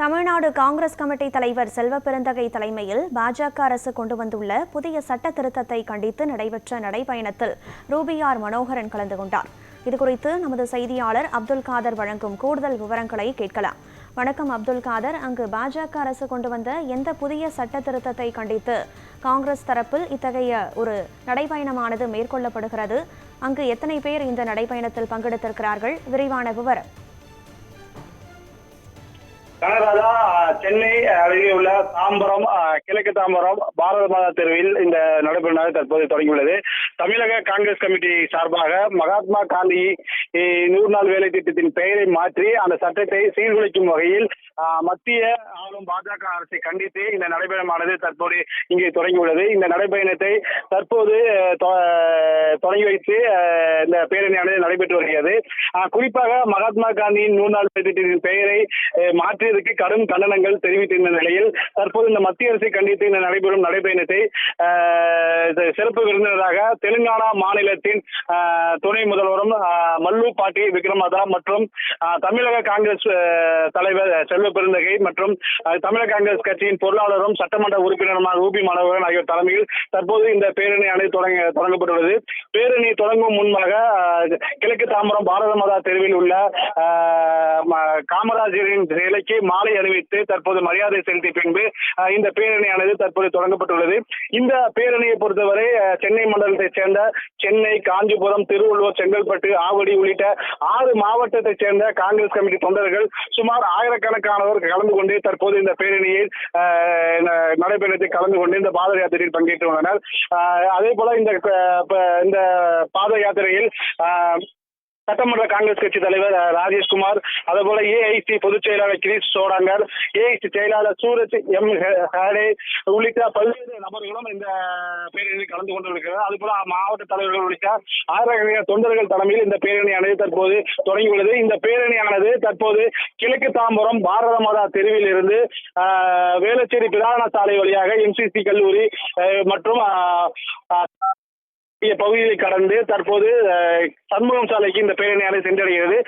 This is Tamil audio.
தமிழ்நாடு காங்கிரஸ் கமிட்டி தலைவர் செல்வ பெருந்தகை தலைமையில் பாஜக அரசு கொண்டு வந்துள்ள புதிய சட்ட திருத்தத்தை கண்டித்து நடைபெற்ற நடைபயணத்தில் ரூபியார் மனோகரன் கலந்து கொண்டார். இதுகுறித்து நமது செய்தியாளர் அப்துல் காதர் வழங்கும் கூடுதல் விவரங்களை கேட்கலாம். வணக்கம் அப்துல் காதர். அங்கு பாஜக அரசு கொண்டு வந்த எந்த புதிய சட்ட திருத்தத்தை கண்டித்து காங்கிரஸ் தரப்பில் இத்தகைய ஒரு நடைபயணமானது மேற்கொள்ளப்படுகிறது? அங்கு எத்தனை பேர் இந்த நடைபயணத்தில் பங்கெடுத்திருக்கிறார்கள்? விரிவான விவரம். கனராஜா சென்னை அருகே உள்ள தாம்பரம் கிழக்கு தாம்பரம் பாரத மாதா தெருவில் இந்த நடைபெறும் தற்போது தொடங்கியுள்ளது. தமிழக காங்கிரஸ் கமிட்டி சார்பாக மகாத்மா காந்தி நூறு நாள் வேலை திட்டத்தின் பெயரை மாற்றி அந்த சட்டத்தை சீர்குலைக்கும் வகையில் மத்திய ஆளும் பாஜக அரசை கண்டித்து இந்த நடைபயணமானது தற்போது இங்கே தொடங்கியுள்ளது. இந்த நடைபயணத்தை தற்போது தொ- தொடங்கி வைத்து இந்த பேரணியானது நடைபெற்று வருகிறது. குறிப்பாக மகாத்மா காந்தியின் நூறு நாள் திட்டத்தின் பெயரை மாற்றியதற்கு கடும் கண்டனங்கள் தெரிவித்திருந்த நிலையில் தற்போது இந்த மத்திய அரசை கண்டித்து இந்த நடைபெறும் நடைபயணத்தை சிறப்பு விருந்தினராக தெலுங்கானா மாநிலத்தின் துணை முதல்வரும் மல்லு பாட்டி விக்ரமாதா மற்றும் தமிழக காங்கிரஸ் தலைவர் செல்வ பெருந்தகை மற்றும் தமிழக காங்கிரஸ் கட்சியின் பொருளாளரும் சட்டமன்ற உறுப்பினருமான ரூபி மனோகரன் ஆகியோர் தலைமையில் தற்போது இந்த பேரணி அணை தொடங்க தொடங்கப்பட்டுள்ளது. பேரணி தொடங்கும் முன்பாக கிழக்கு தாம்பரம் பாரத காமரா தெருவில் உள்ள காமராஜரின் சிலைக்கு மாலை அணிவித்து தற்போது மரியாதை செலுத்திய பின்பு இந்த பேரணியானது தற்போது தொடங்கப்பட்டுள்ளது. இந்த பேரணியை பொறுத்தவரை சென்னை மண்டலத்தைச் சேர்ந்த சென்னை காஞ்சிபுரம் திருவள்ளூர் செங்கல்பட்டு ஆவடி உள்ளிட்ட ஆறு மாவட்டத்தைச் சேர்ந்த காங்கிரஸ் கமிட்டி தொண்டர்கள் சுமார் ஆயிரக்கணக்கானவர் கலந்து கொண்டு தற்போது இந்த பேரணியில் நடைபெறத்தில் கலந்து கொண்டு இந்த பாத யாத்திரையில் பங்கேற்று வந்தனர் அஹ், அதே போல இந்த இந்த பாத யாத்திரையில் சட்டமன்ற காங்கிரஸ் கட்சி தலைவர் ராஜேஷ்குமார் அதேபோல ஏஐசி பொதுச் செயலாளர் கிரீஷ் சோடாங்கர் ஏஐசி செயலாளர் சூரஜ் எம் ஹாடே உள்ளிட்ட பல்வேறு நபர்களும் இந்த பேரணியில் கலந்து கொண்டிருக்கிறார் அதுபோல மாவட்ட தலைவர்கள் உள்ளிட்ட ஆயிரக்கணக்கான தொண்டர்கள் தலைமையில் இந்த பேரணியானது தற்போது தொடங்கியுள்ளது. இந்த பேரணியானது தற்போது கிழக்கு தாம்பரம் பாரத மாதா தெருவில் இருந்து வேளச்சேரி பிரதான சாலை வழியாக எம்சிசி கல்லூரி மற்றும் பகுதியை கடந்து தற்போது சண்முகம் சாலைக்கு இந்த பேரணியானது சென்றடைகிறது.